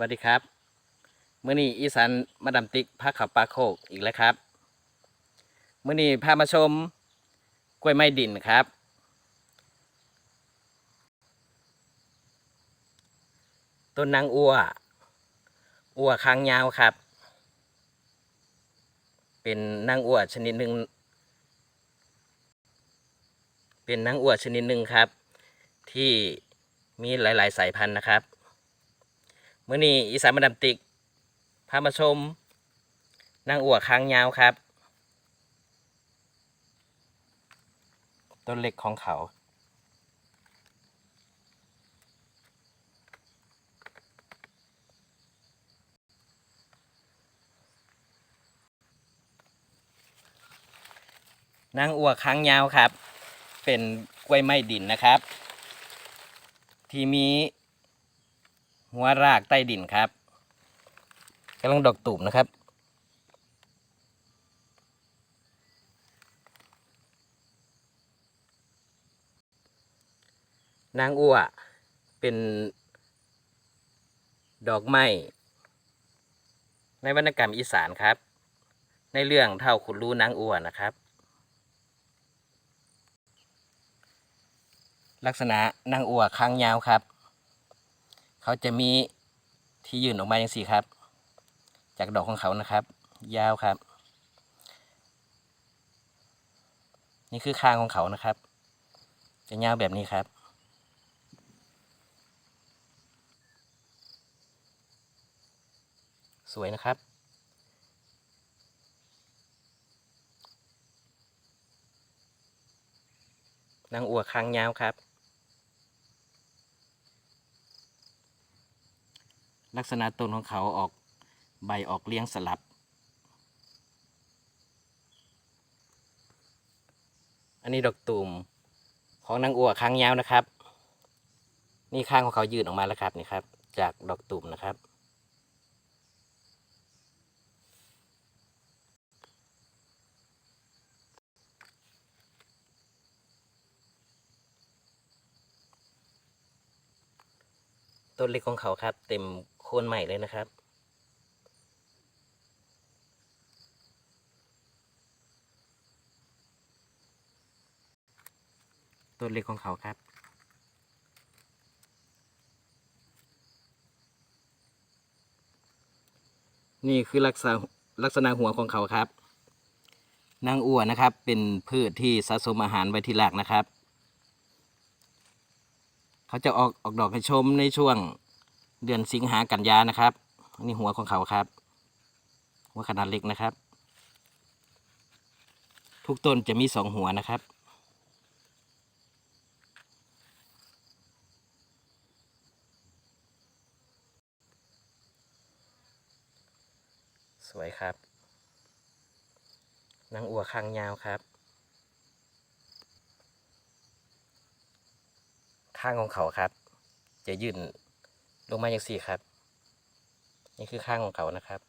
สวัสดีครับเมื่อนี้อีสานมาดามติ๊กพาขับปลาโคกอีกแล้วครับเมื่อนี้พามาชมกล้วยไม้ดินครับ ต้นนางอัวอัวคางยาวครับ เป็นนางอัวชนิดหนึ่งเป็นนางอัวชนิดหนึ่งครับ ที่มีหลาย ๆ สายพันธุ์นะครับ มื่อนี้อีสานมาดามติกพามาชมนางอัวค้างยาวครับ ต้นเล็กของเขา นางอัวค้างยาวครับ เป็นกล้วยไม้ดินนะครับ ที่มี หัวรากใต้ดินครับกำลังดอกตูบนะครับ นางอัวเป็นดอกไม้ในวรรณกรรมอีสานครับ ในเรื่องเท่าขุนรู้นางอัวนะครับ ลักษณะนางอัวค้างยาวครับ เขาจะมีที่ยื่นออกมาอย่างสี่ครับ จากดอกของเขานะครับ ยาวครับ นี่คือคางของเขานะครับ จะยาวแบบนี้ครับสวยนะครับ นางอัวคางยาวครับ ลักษณะต้นของเขาออกใบออกเลี้ยงสลับ อันนี้ดอกตูมของนางอัวค้างยาวนะครับ นี่ข้างของเขายืดออกมาแล้วครับนี่ครับ จากดอกตูมนะครับ ต้นเล็กของเขาครับ เต็ม โคนใหม่เลยนะครับ ต้นเล็กของเขาครับนี่คือลักษณะลักษณะหัวของเขาครับ นางอัวนะครับเป็นพืชที่สะสมอาหารไว้ที่หลักนะครับ เขาจะออกออกดอกให้ชมในช่วง เดือนสิงหากันยานะครับนนี้หัวของเขาครับ หัวขนาดเล็กนะครับ ทุกต้นจะมีสองหัวนะครับสวยครับ นางอัวคางยาวครับ ข้างของเขาครับ จะยื่น ลงมาอย่างสี่ครับ นี่คือข้างของเขานะครับ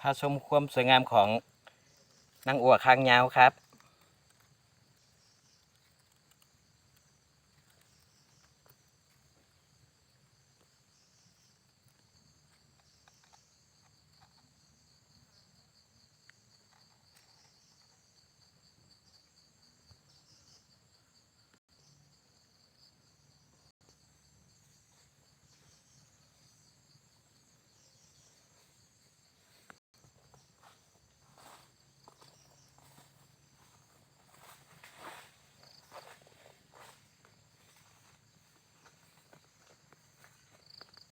พาชมความสวยงามของนางอัวคางยาวครับ